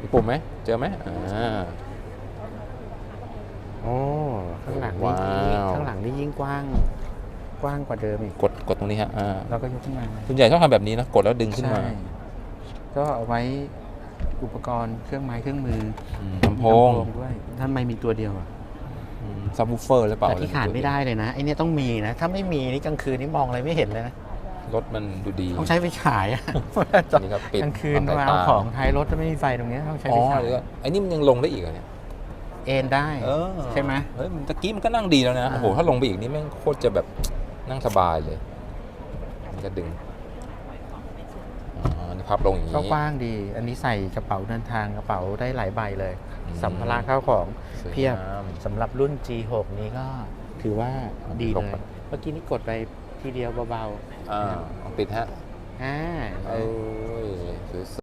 มีปุ่มไหมเจอไหมอ่าโอ้ข้างหลังนี่ว้าว ข้างหลังนี่ยิ่งกว้าง กว้างกว่าเดิมอีกกดกดตรงนี้ฮะอ่าเราก็ยกขึ้นมาส่วนใหญ่ชอบทำแบบนี้นะกดแล้วดึงขึ้นมาใช่ก็เอาไว้อุปกรณ์เครื่องไม้เครื่องมืออืมลำโพงลำด้วยทำไมมีตัวเดียวอะซับวูเฟอร์หรือเปล่าแต่ที่ขาดไม่ได้เลยนะไอเนี่ยต้องมีนะ ถ้าไม่มีนี่กลางคืนนี่มองอะไรไม่เห็นเลยนะ รถมันดูดีต้องใช้ไฟฉายอะอันนี้ครับปิดกลางคืนบังสายมาเอาตาของท้ายรถจะไม่มีไฟตรงเนี้ยต้องใช้อ๋ไฟอฉายหรือว่าไอ้นี่มันยังลงได้อีกเหรอเนี่ยเอ็นได้เออใช่ไหมเฮ้ยมันตะกี้มันก็นั่งดีแล้วนะอ่าโอ้โหถ้าลงไปอีกนี่แม่งโคตรจะแบบนั่งสบายเลยมันจะดึงอ๋อนี่พับลงอย่างก็นี้กว้างดี อันนี้ใส่กระเป๋าเดินทางกระเป๋าได้หลายใบเลยอืมสัมภาระข้าวของสวยเพียบงามสำหรับรุ่น G6 นี้ก็ถือว่าดีลเลงยไปเมื่อกี้นี้กดไป ทีเดียวเบาอ่าเอาปิดฮะๆอ่าเอ้ยสวย